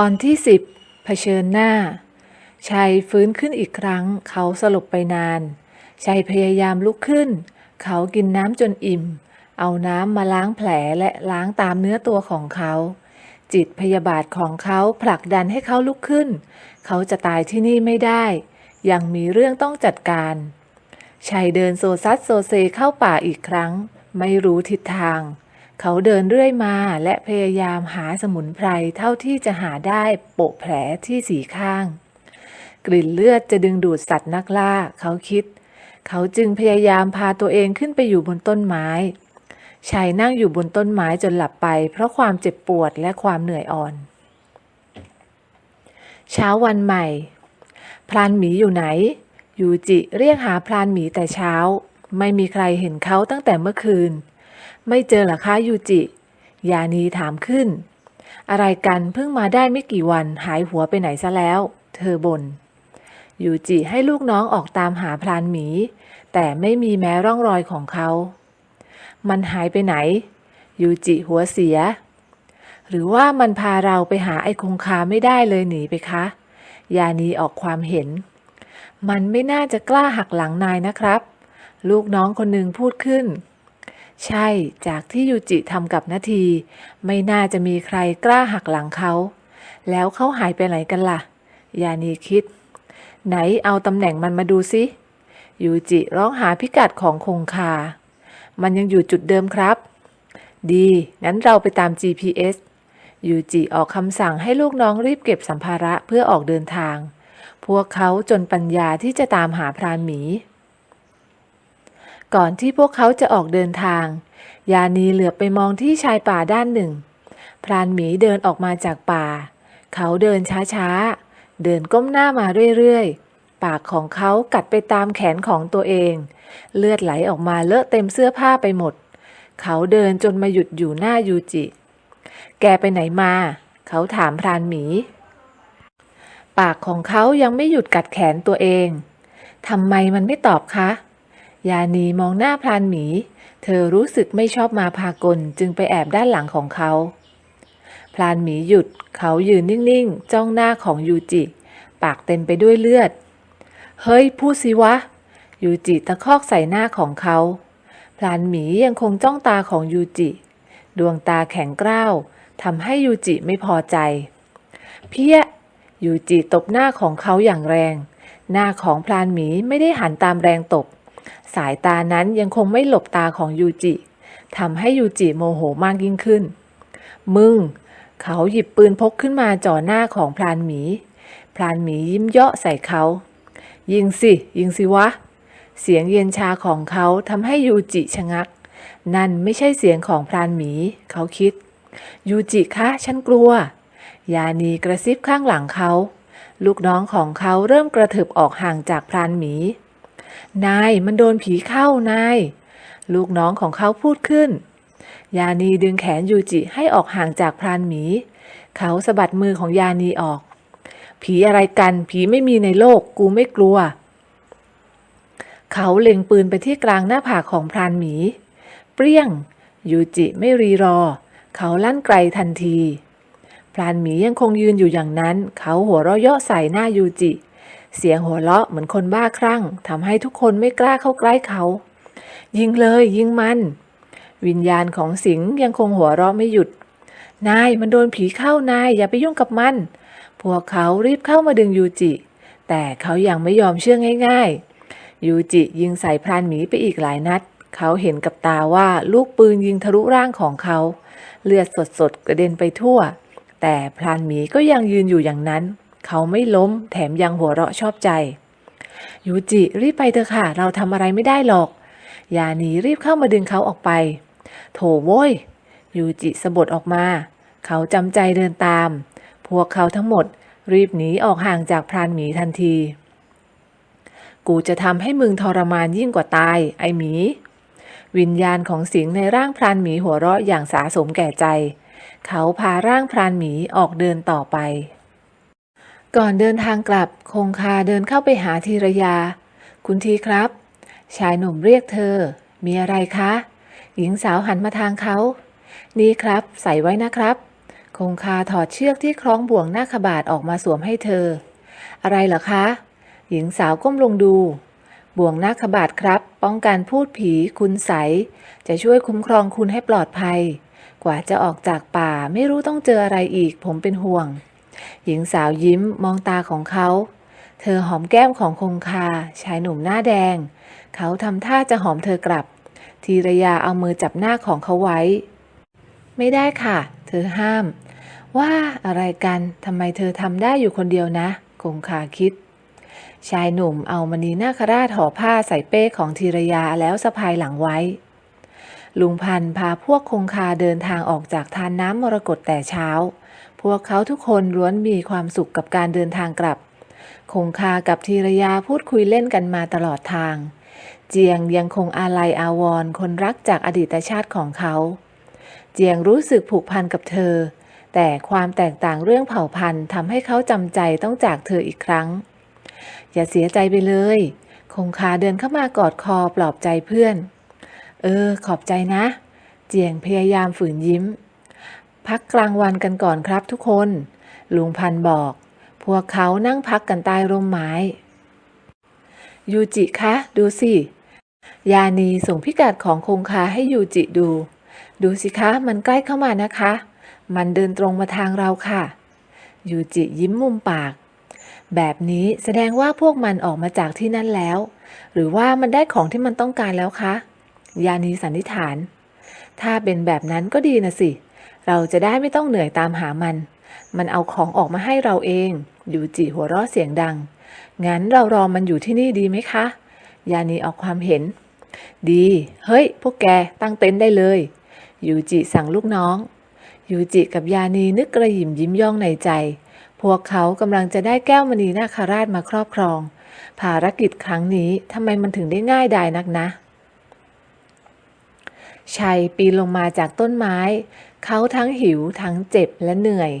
ตอนที่สิบเผชิญหน้าชัยฟื้นขึ้นอีกครั้ง เขาสลบไปนานชัยพยายามลุกขึ้น เขากินน้ำจนอิ่ม เอาน้ำมาล้างแผลและล้างตามเนื้อตัวของเขา จิตพยาบาทของเขาผลักดันให้เขาลุกขึ้น เขาจะตายที่นี่ไม่ได้ ยังมีเรื่องต้องจัดการชัยเดินโซซัดโซเซเข้าป่าอีกครั้ง ไม่รู้ทิศทาง เขาเดินเรื่อยมาและพยายามหาสมุนไพรเท่าที่จะหาได้โปะแผลที่สีข้าง กลิ่นเลือดจะดึงดูดสัตว์นักล่า เขาคิด เขาจึงพยายามพาตัวเองขึ้นไปอยู่บนต้นไม้ชายนั่งอยู่บนต้นไม้จนหลับไป เพราะความเจ็บปวดและความเหนื่อยอ่อน เช้าวันใหม่ พรานหมีอยู่ไหน ยูจิเรียกหาพรานหมีแต่เช้า ไม่มีใครเห็นเขาตั้งแต่เมื่อคืน ไม่เจอหรอคะยูจิ ยานีถามขึ้น อะไรกันเพิ่งมาได้ไม่กี่วันหายหัวไปไหนซะแล้ว เธอบ่นยูจิให้ลูกน้องออกตามหาพรานหมี แต่ไม่มีแม้ร่องรอยของเขา มันหายไปไหน ยูจิหัวเสีย หรือว่ามันพาเราไปหาไอ้คงคาไม่ได้เลยหนีไปคะ ยานีออกความเห็น มันไม่น่าจะกล้าหักหลังนายนะครับ ลูกน้องคนหนึ่งพูดขึ้น ใช่จากที่ยูจิทำกับนาที ไม่น่าจะมีใครกล้าหักหลังเขา แล้วเขาหายไปไหนกันล่ะ ยานีคิด ไหนเอาตำแหน่งมันมาดูสิยูจิร้องหาพิกัดของคงคา มันยังอยู่จุดเดิมครับ ดี งั้นเราไปตาม GPS ยูจิออกคำสั่งให้ลูกน้องรีบเก็บสัมภาระเพื่อออกเดินทาง พวกเขาจนปัญญาที่จะตามหาพรานหมี ก่อนที่พวกเขาจะออกเดินทาง ยานีเหลือบไปมองที่ชายป่าด้านหนึ่ง พรานหมีเดินออกมาจากป่า เขาเดินช้าๆ เดินก้มหน้ามาเรื่อยๆ ปากของเขากัดไปตามแขนของตัวเอง เลือดไหลออกมาเลอะเต็มเสื้อผ้าไปหมด เขาเดินจนมาหยุดอยู่หน้ายูจิ แกไปไหนมา เขาถามพรานหมี ปากของเขายังไม่หยุดกัดแขนตัวเองทำไมมันไม่ตอบคะ ยานีมองหน้าพรานหมี เธอรู้สึกไม่ชอบมาพากลจึงไปแอบด้านหลังของเขา พรานหมีหยุด เขายืนนิ่งๆ จ้องหน้าของยูจิ ปากเต็มไปด้วยเลือด เฮ้ย พูดสิวะ ยูจิตะคอกใส่หน้าของเขา พรานหมียังคงจ้องตาของยูจิ ดวงตาแข็งกร้าวทำให้ยูจิไม่พอใจ เพี้ย ยูจิตบหน้าของเขาอย่างแรง หน้าของพรานหมีไม่ได้หันตามแรงตบ สายตานั้นยังคงไม่หลบตาของยูจิทำให้ยูจิโมโหมากยิ่งขึ้น มึง เขาหยิบปืนพกขึ้นมาจ่อหน้าของพรานหมี พรานหมียิ้มเยาะใส่เขา ยิงสิ ยิงสิวะ เสียงเย็นชาของเขาทำให้ยูจิชะงัก นั่นไม่ใช่เสียงของพรานหมี เขาคิด ยูจิคะฉันกลัว ยานีกระซิบข้างหลังเขา ลูกน้องของเขาเริ่มกระเถิบออกห่างจากพรานหมี นายมันโดนผีเข้านาย ลูกน้องของเขาพูดขึ้น ยานีดึงแขนยูจิให้ออกห่างจากพรานหมี เขาสะบัดมือของยานีออก ผีอะไรกันผีไม่มีในโลกกูไม่กลัว เขาเล็งปืนไปที่กลางหน้าผากของพรานหมี เปรี้ยง ยูจิไม่รีรอ เขาลั่นไกลทันทีพรานหมียังคงยืนอยู่อย่างนั้น เขาหัวเราะเยาะใส่หน้ายูจิ เสียงหัวเราะเหมือนคนบ้าคลั่งทำให้ทุกคนไม่กล้าเข้าใกล้เขา ยิงเลยยิงมัน วิญญาณของสิงห์ยังคงหัวเราะไม่หยุด นายมันโดนผีเข้านายอย่าไปยุ่งกับมัน พวกเขารีบเข้ามาดึงยูจิ แต่เขายังไม่ยอมเชื่อง่ายๆ ยูจิยิงใส่พรานหมีไปอีกหลายนัด เขาเห็นกับตาว่าลูกปืนยิงทะลุร่างของเขา เลือดสดๆกระเด็นไปทั่ว แต่พรานหมีก็ยังยืนอยู่อย่างนั้น เขาไม่ล้มแถมยังหัวเราะชอบใจ ยูจิรีบไปเถอะค่ะ เราทำอะไรไม่ได้หรอก ยานีรีบเข้ามาดึงเขาออกไป โถโว้ย ยูจิสะบดออกมา เขาจำใจเดินตาม พวกเขาทั้งหมด รีบหนีออกห่างจากพรานหมีทันที กูจะทำให้มึงทรมานยิ่งกว่าตาย ไอหมี วิญญาณของสิงในร่างพรานหมีหัวเราะอย่างสาสมแก่ใจ เขาพาร่างพรานหมีออกเดินต่อไป ก่อนเดินทางกลับ คงคาเดินเข้าไปหาธีรยา คุณทีครับ ชายหนุ่มเรียกเธอ มีอะไรคะ หญิงสาวหันมาทางเขา นี่ครับ ใส่ไว้นะครับ คงคาถอดเชือกที่คล้องบ่วงหน้าขบาดออกมาสวมให้เธอ อะไรเหรอคะ หญิงสาวก้มลงดู บ่วงหน้าขบาดครับ ป้องกันพูดผีคุณใส จะช่วยคุ้มครองคุณให้ปลอดภัย กว่าจะออกจากป่าไม่รู้ต้องเจออะไรอีก ผมเป็นห่วง หญิงสาวยิ้มมองตาของเขา เธอหอมแก้มของคงคา ชายหนุ่มหน้าแดง เขาทำท่าจะหอมเธอกลับ ธีรยาเอามือจับหน้าของเขาไว้ ไม่ได้ค่ะ เธอห้าม ว่าอะไรกันทำไมเธอทำได้อยู่คนเดียวนะ คงคาคิด ชายหนุ่มเอามณีนาคราชห่อผ้าใส่เป้ของธีรยาแล้วสะพายหลังไว้ลุงพันพาพวกคงคาเดินทางออกจากทานน้ำมรกตแต่เช้า วกเขาทุกคนล้วนมีความสุขกับการเดินทางกลับ คงคากับธีรยาพูดคุยเล่นกันมาตลอดทาง เจียงยังคงอาลัยอาวรณ์คนรักจากอดีตชาติของเขา เจียงรู้สึกผูกพันกับเธอ แต่ความแตกต่างเรื่องเผ่าพันธุ์ทำให้เขาจำใจต้องจากเธออีกครั้ง อย่าเสียใจไปเลย คงคาเดินเข้ามากอดคอปลอบใจเพื่อน เออ ขอบใจนะ เจียงพยายามฝืนยิ้ม พักกลางวันกันก่อนครับทุกคน ลุงพันบอก พวกเขานั่งพักกันใต้ร่มไม้ ยูจิคะ ดูสิ ยานีส่งพิกัดของคงคาให้ยูจิดู ดูสิคะ มันใกล้เข้ามานะคะ มันเดินตรงมาทางเราค่ะ ยูจิยิ้มมุมปาก แบบนี้แสดงว่าพวกมันออกมาจากที่นั่นแล้ว หรือว่ามันได้ของที่มันต้องการแล้วคะ ยานีสันนิษฐาน ถ้าเป็นแบบนั้นก็ดีนะสิเเราจะได้ไม่ต้องเหนื่อยตามหามัน มันเอาของออกมาให้เราเอง ยูจิหัวเราะเสียงดัง งั้นเรารอมันอยู่ที่นี่ดีไหมคะ ยานีออกความเห็น ดี เฮ้ย พวกแกตั้งเต็นท์ได้เลย ยูจิสั่งลูกน้อง ยูจิกับยานีนึกกระหยิมยิ้มย่องในใจ พวกเขากำลังจะได้แก้วมณีนาคาราชมาครอบครอง ภารกิจครั้งนี้ทำไมมันถึงได้ง่ายดายนักนะชัยปีนลงมาจากต้นไม้ เขาทั้งหิวทั้งเจ็บและเหนื่อย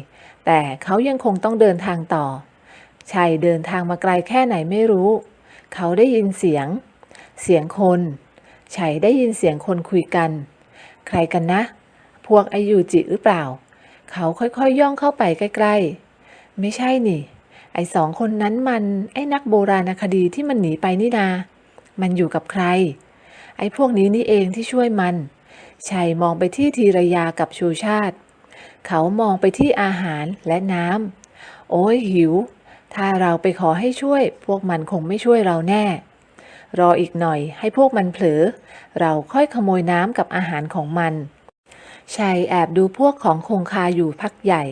แต่เขายังคงต้องเดินทางต่อชัยเดินทางมาไกลแค่ไหนไม่รู้ เขาได้ยินเสียง เสียงคนชัยได้ยินเสียงคนคุยกัน ใครกันนะ พวกไอยูจิหรือเปล่า เขาค่อยๆยย่องเข้าไปใกล้ ๆ ไม่ใช่นี่ ไอสองคนนั้นมัน ไอนักโบราณคดีที่มันหนีไปนี่นา มันอยู่กับใคร ไอพวกนี้นี่เองที่ช่วยมัน ชัยมองไปที่ธีรยากับชูชาติ เขามองไปที่อาหารและน้ำโอ้ยหิว ถ้าเราไปขอให้ช่วย พวกมันคงไม่ช่วยเราแน่ รออีกหน่อยให้พวกมันเผลอ เราค่อยขโมยน้ำกับอาหารของมัน ชัยแอบดูพวกของคงคาอยู่พักใหญ่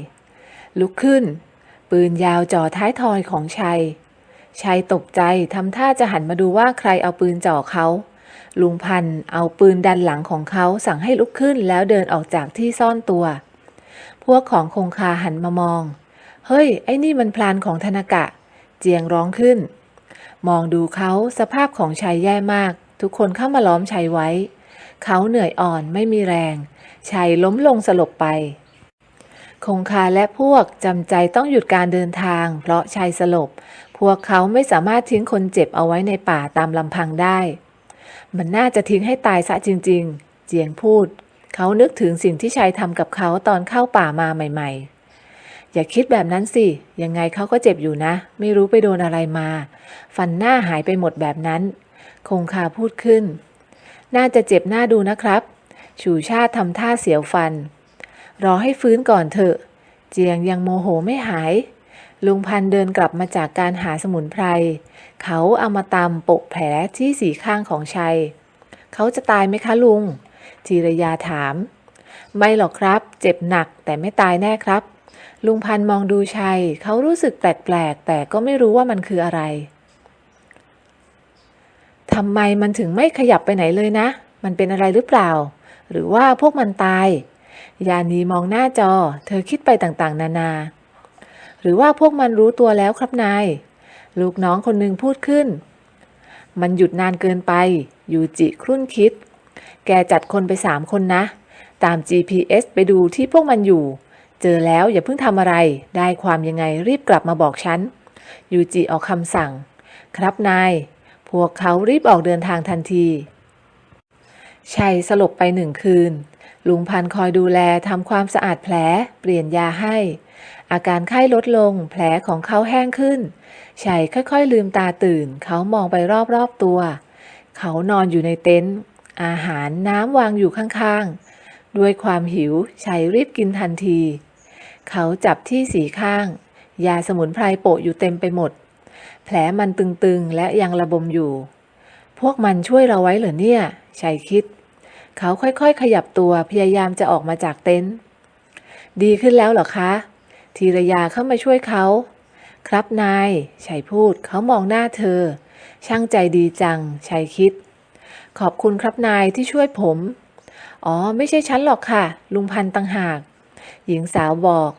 ลุกขึ้น ปืนยาวจ่อท้ายทอยของชัยชัยตกใจทำท่าจะหันมาดูว่าใครเอาปืนจ่อเขา ลุงพันธ์เอาปืนดันหลังของเขาสั่งให้ลุกขึ้นแล้วเดินออกจากที่ซ่อนตัว พวกของคงคาหันมามอง เฮ้ย ไอ้นี่มันพลานของธนากะ เจียงร้องขึ้น มองดูเขาสภาพของชัยแย่มาก ทุกคนเข้ามาล้อมชัยไว้ เขาเหนื่อยอ่อนไม่มีแรงชัยล้มลงสลบไป คงคาและพวกจำใจต้องหยุดการเดินทาง เพราะชัยสลบ พวกเขาไม่สามารถทิ้งคนเจ็บเอาไว้ในป่าตามลำพังได้ มันน่าจะทิ้งให้ตายซะจริง ๆ เจียงพูด เขานึกถึงสิ่งที่ชัยทำกับเขาตอนเข้าป่ามาใหม่ ๆ อย่าคิดแบบนั้นสิ ยังไงเขาก็เจ็บอยู่นะ ไม่รู้ไปโดนอะไรมา ฟันหน้าหายไปหมดแบบนั้น คงคาพูดขึ้น น่าจะเจ็บหน้าดูนะครับ ชูชาติทำท่าเสียวฟัน รอให้ฟื้นก่อนเถอะ เจียงยังโมโหไม่หาย ลุงพันเดินกลับมาจากการหาสมุนไพร เขาเอามาตำโปะแผลที่สีข้างของชัย เขาจะตายไหมคะลุงธีรยาถาม ไม่หรอกครับ เจ็บหนักแต่ไม่ตายแน่ครับ ลุงพันมองดูชัย เขารู้สึกแปลกๆ แต่ก็ไม่รู้ว่ามันคืออะไร ทำไมมันถึงไม่ขยับไปไหนเลยนะ มันเป็นอะไรหรือเปล่า หรือว่าพวกมันตาย ยานีมองหน้าจอ เธอคิดไปต่างๆ นานา หรือว่าพวกมันรู้ตัวแล้วครับนาย ลูกน้องคนหนึ่งพูดขึ้น มันหยุดนานเกินไป ยูจิครุ่นคิด แกจัดคนไปสามคนนะ ตาม GPS ไปดูที่พวกมันอยู่ เจอแล้วอย่าเพิ่งทำอะไร ได้ความยังไงรีบกลับมาบอกฉัน ยูจิออกคำสั่ง ครับนาย พวกเขารีบออกเดินทางทันทีชัยสลบไปหนึ่งคืน ลุงพันคอยดูแลทำความสะอาดแผล เปลี่ยนยาให้ อาการไข้ลดลง แผลของเขาแห้งขึ้นชัยค่อยๆลืมตาตื่น เขามองไปรอบๆตัว เขานอนอยู่ในเต็นท์อาหารน้ำวางอยู่ข้างๆ ด้วยความหิวชัยรีบกินทันที เขาจับที่สีข้าง ยาสมุนไพรโปะอยู่เต็มไปหมด แผลมันตึงๆ และยังระบมอยู่ พวกมันช่วยเราไว้เหรอเนี่ยชัยคิด เขาค่อยๆ ขยับตัวพยายามจะออกมาจากเต็นท์ดีขึ้นแล้วเหรอคะ ธีรยาเข้ามาช่วยเขา ครับนายชัยพูดเขามองหน้าเธอ ช่างใจดีจังชัยคิด ขอบคุณครับนายที่ช่วยผม อ๋อ ไม่ใช่ฉันหรอกค่ะ ลุงพันต่างหาก หญิงสาวบอก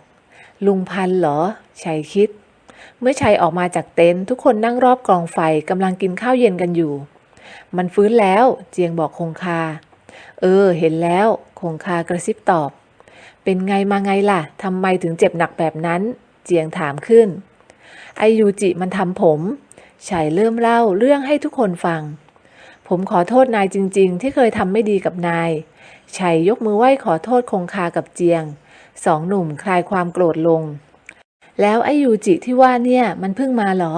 ลุงพันเหรอชัยคิด เมื่อชัยออกมาจากเต็นท์ทุกคนนั่งรอบกองไฟกำลังกินข้าวเย็นกันอยู่ มันฟื้นแล้วเจียงบอกคงคา เออ เห็นแล้ว คงคากระซิบตอบ เป็นไงมาไงล่ะทำไมถึงเจ็บหนักแบบนั้น เจียงถามขึ้น ไอยูจิมันทำผมชัยเริ่มเล่าเรื่องให้ทุกคนฟัง ผมขอโทษนายจริง ๆ ที่เคยทำไม่ดีกับนายชัยยกมือไหว้ขอโทษคงคากับเจียง สองหนุ่มคลายความโกรธลง แล้วไอยูจิที่ว่าเนี่ยมันเพิ่งมาเหรอ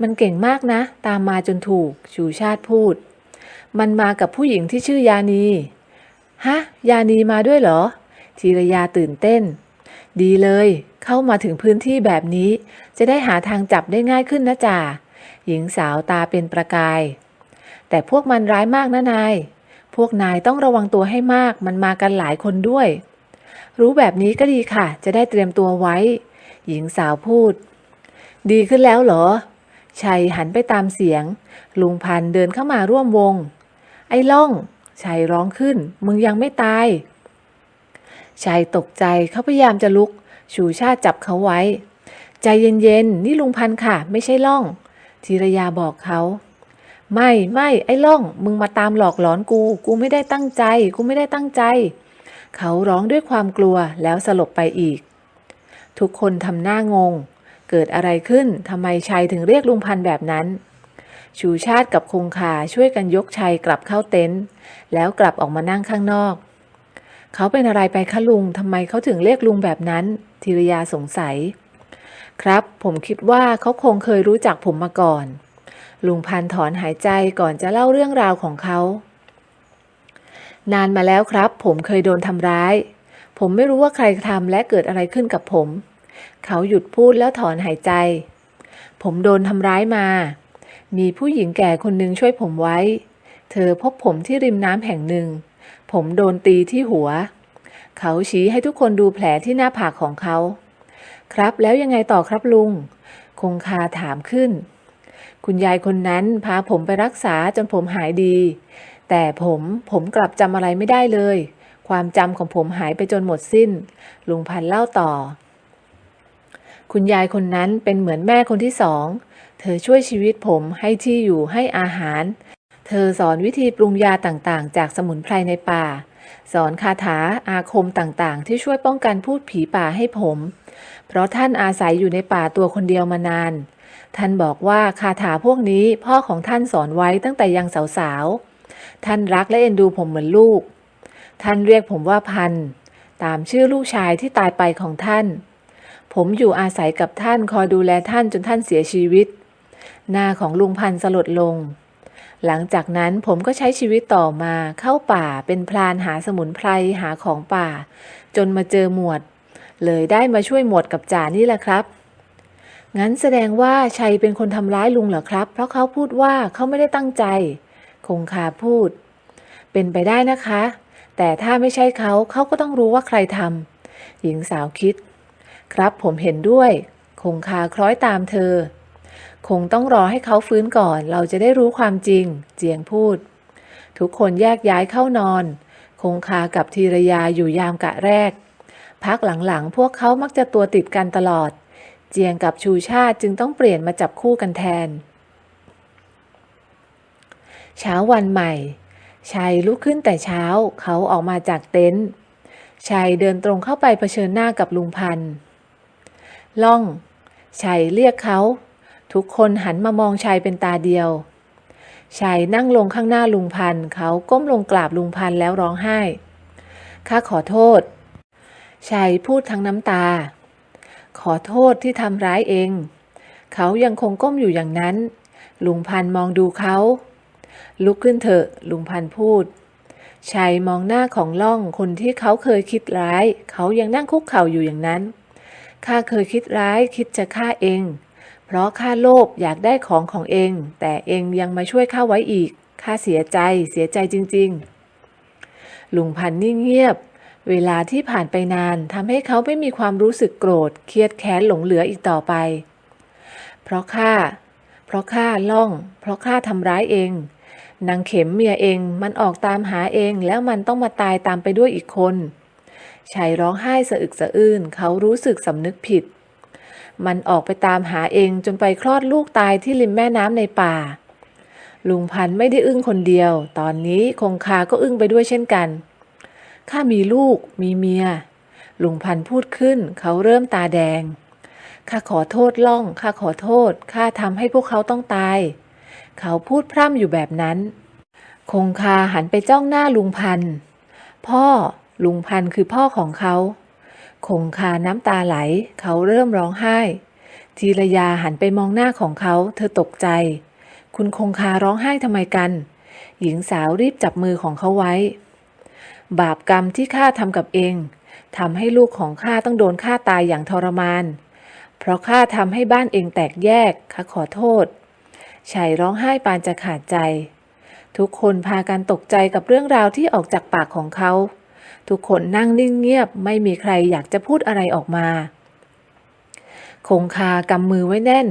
มันเก่งมากนะ ตามมาจนถูก ชูชาติพูด มันมากับผู้หญิงที่ชื่อยานี ฮะ ยานีมาด้วยเหรอ ธีรยาตื่นเต้น ดีเลย เข้ามาถึงพื้นที่แบบนี้ จะได้หาทางจับได้ง่ายขึ้นนะจ่าหญิงสาวตาเป็นประกาย แต่พวกมันร้ายมากนะนาย พวกนายต้องระวังตัวให้มากมันมากันหลายคนด้วย รู้แบบนี้ก็ดีค่ะ จะได้เตรียมตัวไว้ หญิงสาวพูด ดีขึ้นแล้วเหรอชัยหันไปตามเสียง ลุงพันเดินเข้ามาร่วมวง ไอ้ล่องชัยร้องขึ้น มึงยังไม่ตาย ชัยตกใจเขาพยายามจะลุก ชูชาติจับเขาไว้ ใจเย็นๆ นี่ลุงพันค่ะ ไม่ใช่ล่อง ธีรยาบอกเขา ไม่ไม่ไอ้ล่อง มึงมาตามหลอกหลอนกู กูไม่ได้ตั้งใจ กูไม่ได้ตั้งใจ เขาร้องด้วยความกลัวแล้วสลบไปอีก ทุกคนทำหน้างง เกิดอะไรขึ้นทำไมชัยถึงเรียกลุงพันแบบนั้นชูชาติกับคงคาช่วยกันยกชัยกลับเข้าเต็นท์แล้วกลับออกมานั่งข้างนอก เขาเป็นอะไรไปคะลุงทำไมเขาถึงเรียกลุงแบบนั้นธีรยาสงสัย ครับ ผมคิดว่าเขาคงเคยรู้จักผมมาก่อน ลุงพันถอนหายใจก่อนจะเล่าเรื่องราวของเขา นานมาแล้วครับ ผมเคยโดนทำร้าย ผมไม่รู้ว่าใครทำและเกิดอะไรขึ้นกับผม เขาหยุดพูดแล้วถอนหายใจ ผมโดนทำร้ายมา มีผู้หญิงแก่คนหนึ่งช่วยผมไว้ เธอพบผมที่ริมน้ำแห่งหนึ่ง ผมโดนตีที่หัว เขาชี้ให้ทุกคนดูแผลที่หน้าผากของเขา ครับแล้วยังไงต่อครับลุง คงคาถามขึ้น คุณยายคนนั้นพาผมไปรักษาจนผมหายดี แต่ผมผมกลับจำอะไรไม่ได้เลย ความจำของผมหายไปจนหมดสิ้น ลุงพันเล่าต่อ คุณยายคนนั้นเป็นเหมือนแม่คนที่สอง เธอช่วยชีวิตผมให้ที่อยู่ให้อาหาร เธอสอนวิธีปรุงยาต่างๆ จากสมุนไพรในป่า สอนคาถาอาคมต่างๆ ที่ช่วยป้องกันพูดผีป่าให้ผม เพราะท่านอาศัยอยู่ในป่าตัวคนเดียวมานาน ท่านบอกว่าคาถาพวกนี้พ่อของท่านสอนไว้ตั้งแต่ยังสาวๆ ท่านรักและเอ็นดูผมเหมือนลูก ท่านเรียกผมว่าพัน ตามชื่อลูกชายที่ตายไปของท่าน ผมอยู่อาศัยกับท่านคอยดูแลท่านจนท่านเสียชีวิต หน้าของลุงพันสลดลง หลังจากนั้นผมก็ใช้ชีวิตต่อมาเข้าป่าเป็นพลานหาสมุนไพรหาของป่า จนมาเจอหมวด เลยได้มาช่วยหมวดกับจ่านี่แหละครับ งั้นแสดงว่าชัยเป็นคนทำร้ายลุงเหรอครับ เพราะเขาพูดว่าเขาไม่ได้ตั้งใจ คงคาพูด เป็นไปได้นะคะ แต่ถ้าไม่ใช่เขาเขาก็ต้องรู้ว่าใครทำหญิงสาวคิด ครับผมเห็นด้วย คงคาคล้อยตามเธอ คงต้องรอให้เขาฟื้นก่อน เราจะได้รู้ความจริง เจียงพูด ทุกคนแยกย้ายเข้านอน คงคากับธีรยาอยู่ยามกะแรก พักหลังๆ พวกเขามักจะตัวติดกันตลอด เจียงกับชูชาติจึงต้องเปลี่ยนมาจับคู่กันแทน เช้าวันใหม่ ชัยลุกขึ้นแต่เช้า เขาออกมาจากเต็นท์ชัยเดินตรงเข้าไปเผชิญหน้ากับลุงพันล่องชัยเรียกเขา ทุกคนหันมามองชัยเป็นตาเดียวชัยนั่งลงข้างหน้าลุงพันเขาก้มลงกราบลุงพันแล้วร้องไห้ ข้าขอโทษชัยพูดทั้งน้ำตา ขอโทษที่ทำร้ายเอง เขายังคงก้มอยู่อย่างนั้น ลุงพันมองดูเขา ลุกขึ้นเถอะ ลุงพันพูดชัยมองหน้าของล่องคนที่เขาเคยคิดร้าย เขายังนั่งคุกเข่าอยู่อย่างนั้น ข้าเคยคิดร้ายคิดจะฆ่าเอง เพราะข้าโลภอยากได้ของของเอง แต่เองยังมาช่วยข้าไว้อีกข้าเสียใจเสียใจจริง ๆ ลุงพันนิ่งเงียบ เวลาที่ผ่านไปนานทำให้เขาไม่มีความรู้สึกโกรธ เครียดแค้นหลงเหลืออีกต่อไป เพราะข้าเพราะข้าล่อง เพราะข้าทำร้ายเองนางเข็มเมียเองมันออกตามหาเองแล้วมันต้องมาตายตามไปด้วยอีกคนชัยร้องไห้สะอึกสะอื้นเขารู้สึกสำนึกผิด มันออกไปตามหาเองจนไปคลอดลูกตายที่ริมแม่น้ำในป่า ลุงพันไม่ได้อึ้งคนเดียว ตอนนี้คงคาก็อึ้งไปด้วยเช่นกัน ข้ามีลูกมีเมีย ลุงพันพูดขึ้น เขาเริ่มตาแดง ข้าขอโทษล่อง ข้าขอโทษ ข้าทำให้พวกเขาต้องตาย เขาพูดพร่ำอยู่แบบนั้น คงคาหันไปจ้องหน้าลุงพัน พ่อ ลุงพันคือพ่อของเขา คงคาน้ำตาไหล เขาเริ่มร้องไห้ทีระยาหันไปมองหน้าของเขา เธอตกใจ คุณคงคาร้องไห้ทำไมกัน หญิงสาวรีบจับมือของเขาไว้ บาปกรรมที่ข้าทำกับเองทำให้ลูกของข้าต้องโดนฆ่าตายอย่างทรมาน เพราะข้าทำให้บ้านเองแตกแยกข้าขอโทษชัยร้องไห้ปานจะขาดใจ ทุกคนพากันตกใจกับเรื่องราวที่ออกจากปากของเขา ทุกคนนั่งนิ่งเงียบ ไม่มีใครอยากจะพูดอะไรออกมา คงคากำมือไว้แน่น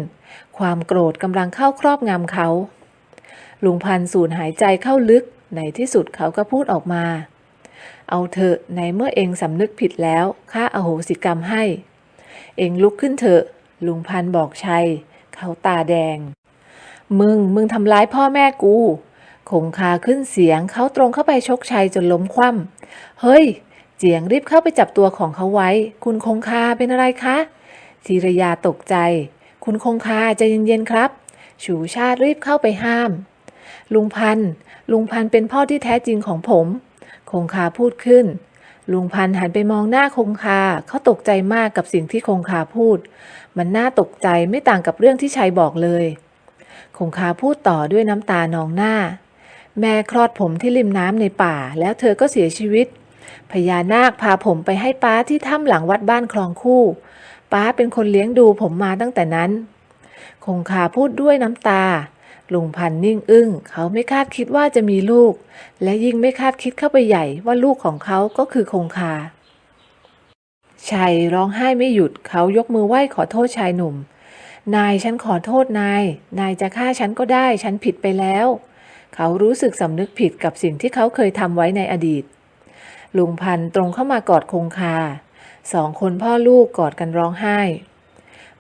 ความโกรธกำลังเข้าครอบงำเขา ลุงพันสูดหายใจเข้าลึก ในที่สุดเขาก็พูดออกมา เอาเถอะในเมื่อเองสำนึกผิดแล้วข้าอาโหสิกรรมให้ เองลุกขึ้นเถอะ ลุงพันบอกชัย เขาตาแดง มึง มึงทำร้ายพ่อแม่กู คงคาขึ้นเสียงเขาตรงเข้าไปชกชัยจนล้มคว่ำเฮ้ย เจียงรีบเข้าไปจับตัวของเขาไว้ คุณคงคาเป็นอะไรคะธีรยาตกใจ คุณคงคาใจเย็นๆครับ ชูชาติรีบเข้าไปห้าม ลุงพันลุงพันเป็นพ่อที่แท้จริงของผม คงคาพูดขึ้น ลุงพันหันไปมองหน้าคงคาเขาตกใจมากกับสิ่งที่คงคาพูด มันน่าตกใจไม่ต่างกับเรื่องที่ชัยบอกเลย คงคาพูดต่อด้วยน้ำตานองหน้า แม่คลอดผมที่ริมน้ำในป่า แล้วเธอก็เสียชีวิต พญานาคพาผมไปให้ป้าที่ถ้ำหลังวัดบ้านคลองคู่ ป้าเป็นคนเลี้ยงดูผมมาตั้งแต่นั้น คงคาพูดด้วยน้ำตา ลุงพันนิ่งอึ้ง เขาไม่คาดคิดว่าจะมีลูก และยิ่งไม่คาดคิดเข้าไปใหญ่ว่าลูกของเขาก็คือคงคาชัยร้องไห้ไม่หยุด เขายกมือไหว้ขอโทษชายหนุ่ม นายฉันขอโทษนาย นายจะฆ่าฉันก็ได้ ฉันผิดไปแล้ว เขารู้สึกสำนึกผิดกับสิ่งที่เขาเคยทำไว้ในอดีต ลุงพันตรงเข้ามากอดคงคา สองคนพ่อลูกกอดกันร้องไห้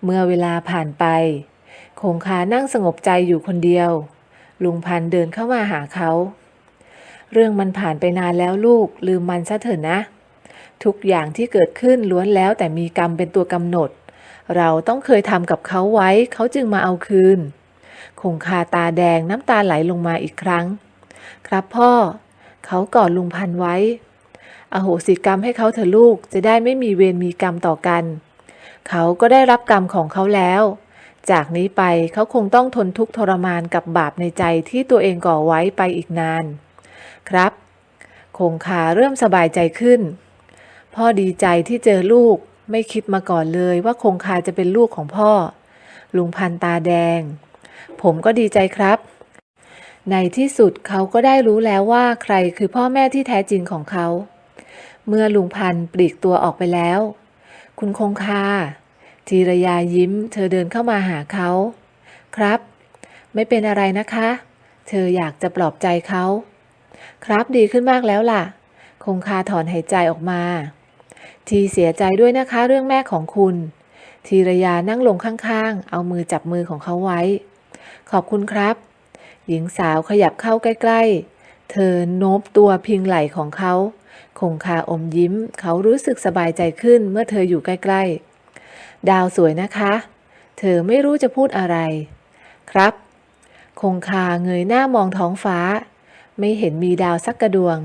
เมื่อเวลาผ่านไป คงคานั่งสงบใจอยู่คนเดียว ลุงพันเดินเข้ามาหาเขา เรื่องมันผ่านไปนานแล้วลูกลืมมันซะเถอะนะ ทุกอย่างที่เกิดขึ้นล้วนแล้วแต่มีกรรมเป็นตัวกำหนด เราต้องเคยทำกับเขาไว้เขาจึงมาเอาคืน คงคาตาแดงน้ำตาไหลลงมาอีกครั้ง ครับพ่อ เขากอดลุงพันไว้ อโหสิกรรมให้เขาเถอะลูกจะได้ไม่มีเวรมีกรรมต่อกัน เขาก็ได้รับกรรมของเขาแล้ว จากนี้ไปเขาคงต้องทนทุกข์ทรมานกับบาปในใจที่ตัวเองก่อไว้ไปอีกนาน ครับ คงคาเริ่มสบายใจขึ้น พ่อดีใจที่เจอลูกไม่คิดมาก่อนเลยว่าคงคาจะเป็นลูกของพ่อ ลุงพันตาแดง ผมก็ดีใจครับ ในที่สุดเขาก็ได้รู้แล้วว่าใครคือพ่อแม่ที่แท้จริงของเขา เมื่อลุงพันปลีกตัวออกไปแล้ว คุณคงคาทีรยายิ้ม เธอเดินเข้ามาหาเขา ครับ ไม่เป็นอะไรนะคะ เธออยากจะปลอบใจเขา ครับดีขึ้นมากแล้วล่ะ คงคาถอนหายใจออกมา ทีเสียใจด้วยนะคะเรื่องแม่ของคุณทีรยานั่งลงข้างๆ เอามือจับมือของเขาไว้ ขอบคุณครับ หญิงสาวขยับเข้าใกล้ ๆ เธอโน้มตัวพิงไหล่ของเขาคงคาอมยิ้ม เขารู้สึกสบายใจขึ้นเมื่อเธออยู่ใกล้ ๆ ดาวสวยนะคะ เธอไม่รู้จะพูดอะไร ครับ คงคาเงยหน้ามองท้องฟ้า ไม่เห็นมีดาวสักกระดวง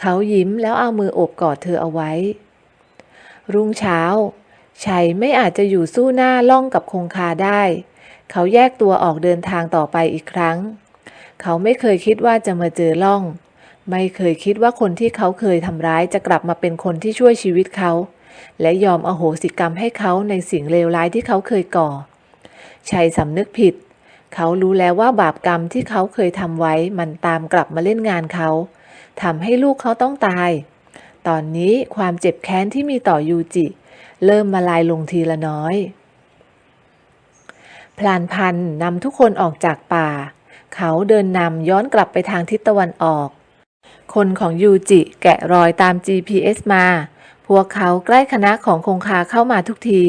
เขายิ้มแล้วเอามือโอบกอดเธอเอาไว้ รุ่งเช้าชัยไม่อาจจะอยู่สู้หน้าล่องกับคงคาได้ เขาแยกตัวออกเดินทางต่อไปอีกครั้ง เขาไม่เคยคิดว่าจะมาเจอล่อง ไม่เคยคิดว่าคนที่เขาเคยทำร้ายจะกลับมาเป็นคนที่ช่วยชีวิตเขา และยอมอโหสิกรรมให้เขาในสิ่งเลวร้ายที่เขาเคยก่อ ชัยสำนึกผิด เขารู้แล้วว่าบาปกรรมที่เขาเคยทำไว้มันตามกลับมาเล่นงานเขาทำให้ลูกเขาต้องตาย ตอนนี้ความเจ็บแค้นที่มีต่อยูจิ เริ่มมาลายลงทีละน้อย พลานพันนำทุกคนออกจากป่า เขาเดินนำย้อนกลับไปทางทิศตะวันออก คนของยูจิแกะรอยตาม GPS มา พวกเขาใกล้คณะของคงคาเข้ามาทุกที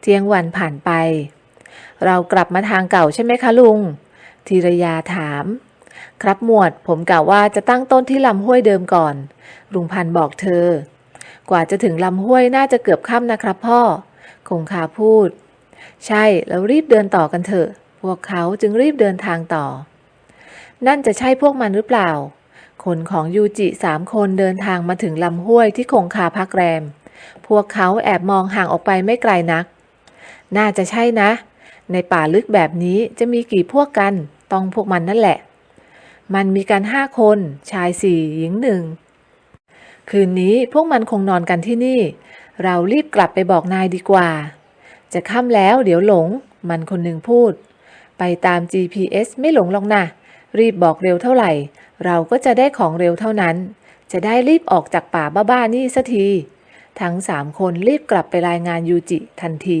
เที่ยงวันผ่านไป เรากลับมาทางเก่าใช่ไหมคะลุง ธีรยาถาม ครับหมวดผมกล่าวว่าจะตั้งต้นที่ลำห้วยเดิมก่อน ลุงพันบอกเธอ กว่าจะถึงลำห้วยน่าจะเกือบค่ำนะครับพ่อคงคาพูด ใช่แล้วรีบเดินต่อกันเถอะ พวกเขาจึงรีบเดินทางต่อ นั่นจะใช่พวกมันหรือเปล่า คนของยูจิสามคนเดินทางมาถึงลำห้วยที่คงคาพักแรม พวกเขาแอบมองห่างออกไปไม่ไกลนัก น่าจะใช่นะ ในป่าลึกแบบนี้จะมีกี่พวกกัน ต้องพวกมันนั่นแหละ มันมีกันห้าคน ชายสี่หญิงหนึ่งคืนนี้พวกมันคงนอนกันที่นี่ เรารีบกลับไปบอกนายดีกว่า จะค่ำแล้วเดี๋ยวหลง มันคนหนึ่งพูด ไปตาม GPS ไม่หลงหรอกนะรีบบอกเร็วเท่าไหร่ เราก็จะได้ของเร็วเท่านั้น จะได้รีบออกจากป่าบ้าๆนี่สักที ทั้งสามคนรีบกลับไปรายงานยูจิทันที